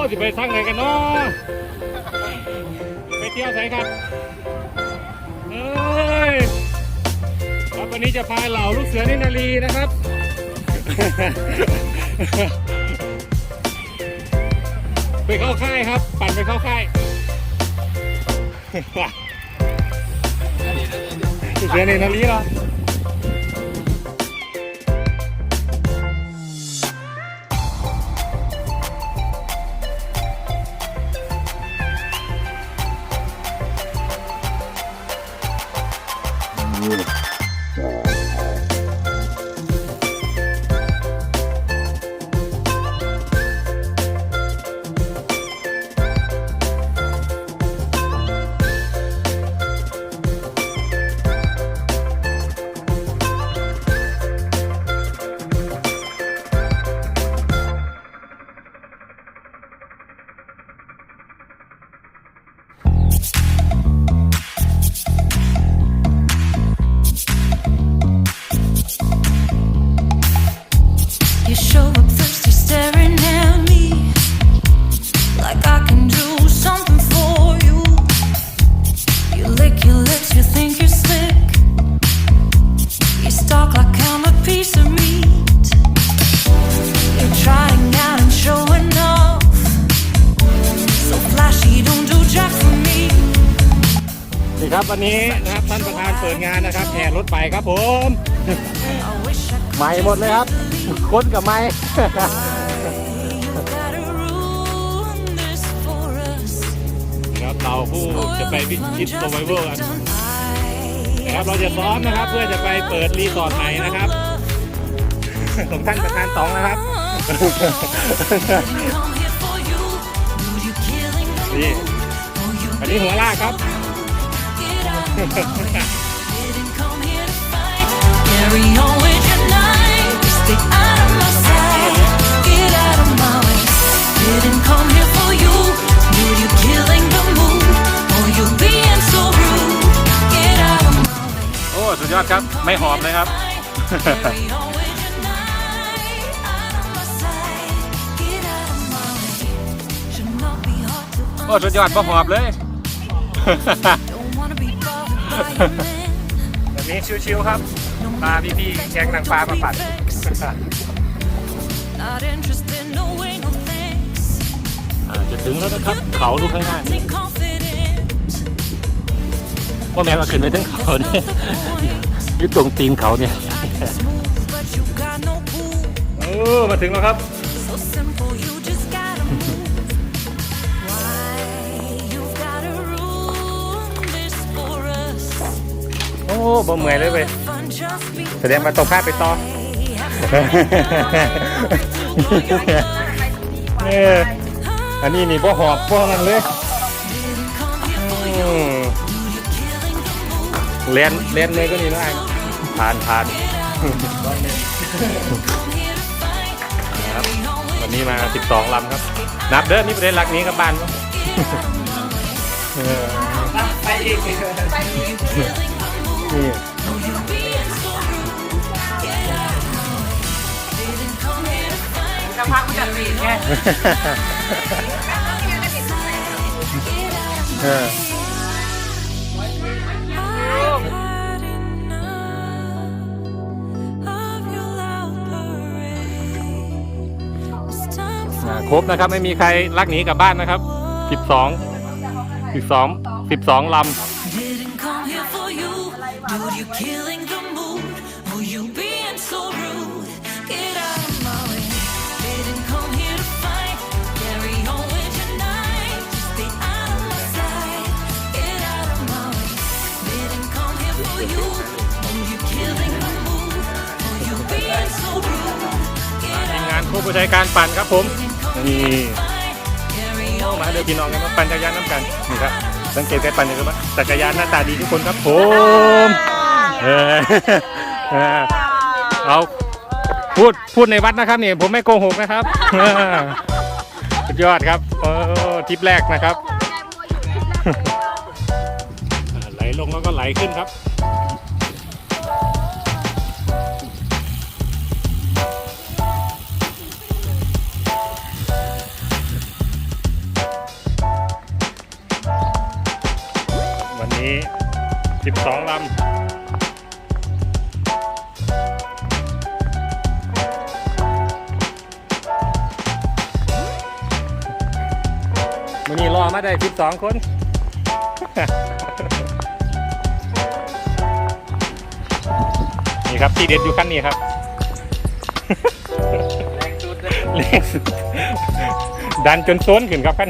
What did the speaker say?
ทางไหนกันเนาะไปเที่ยวไหนครับเอ้ยครับวันนี้จะพาเหล่าลูกเสือนินารีนะครับ ไปเข้าค่ายครับ ปั่นไปเข้าค่ายลูกเสือนินารีเหรอ ครับวันนี้นะครับท่านประธานเปิดงานนะครับแห่รถไปครับผม I wish I could ใหม่หมดเลยครับคนกับไม้ You gotta ruin this for us. ครับเราผู้จะไปพิชิตโซไวเวอร์กันนะครับเราจะซ้อมนะครับเพื่อจะไปเปิดรีสอร์ทใหม่นะครับของท่านประธานสองนะครับนี่อันนี้หัวลากครับ โอ้สุดยอดครับไม่หอมเลยครับ โอ้สุดยอดบ่หอมเลย แบบนี้ชิวๆครับปลาพี่ๆแก๊งนางปลามาปัด Not interested, no way, no thanks. อ่าจะถึงแล้วนะครับ เขาดูข้างหน้านี่ Take confident. ว่าแม่มาขึ้นไปทั้งเขาเนี่ยอยึดตรงตีนเขาเนี่ย Smooth, but you got no cool. เออมาถึงแล้วครับ So simple, บ่เมื่อยเลยเว้ย Fun just be แสดงมาตกภาพไปต่อเอออันนี้นี่บ่หอบบ่นั่นเลยอืมเลียนเลียนเลยก็นี่นะไอ้ผ่านผ่านนะครับวันนี้มา 12ลำครับ นับเด้อนี่ประเด็นหลักนี้กับบ้านวะเออ นี่จะพักกูจัดสีไงเออ I've had enough of your loud parade. It's time อ่า for ครบนะครับ ไม่มีใครลักหนีกลับบ้านนะครับ 12 12 12ลำ dude. You killing the mood. Oh, you being so rude. Get out of my way. Didn't come here to fight. Carry on with your night. Just stay out of my sight. Get out of my way. Didn't come here for you. Oh, you killing the mood. Oh, you being so rude. Get ทีม out งานผู้บริการปั่นครับผม นี่า on มาเดี๋ยวพี่น้องกันมาปั่นจักรยานน้ำกันนี่ครับสังเกตการปั่นอย่างไรบ้างจักรยานหน้าตาดีทุกคนครับผมเออเออเอาพูดพูดในวัดนะครับนี่ผมไม่โกหกนะครับเออสุดยอดครับโอ้ทริปแรกนะครับไหลลงแล้วก็ไหลขึ้นครับ ได้สิบสองคน นี่ครับที่เด็ดอยู่ขั้นนี้ครับแรงสุดเลยแรงสุดดันจนโซนขึ้นครับขั้น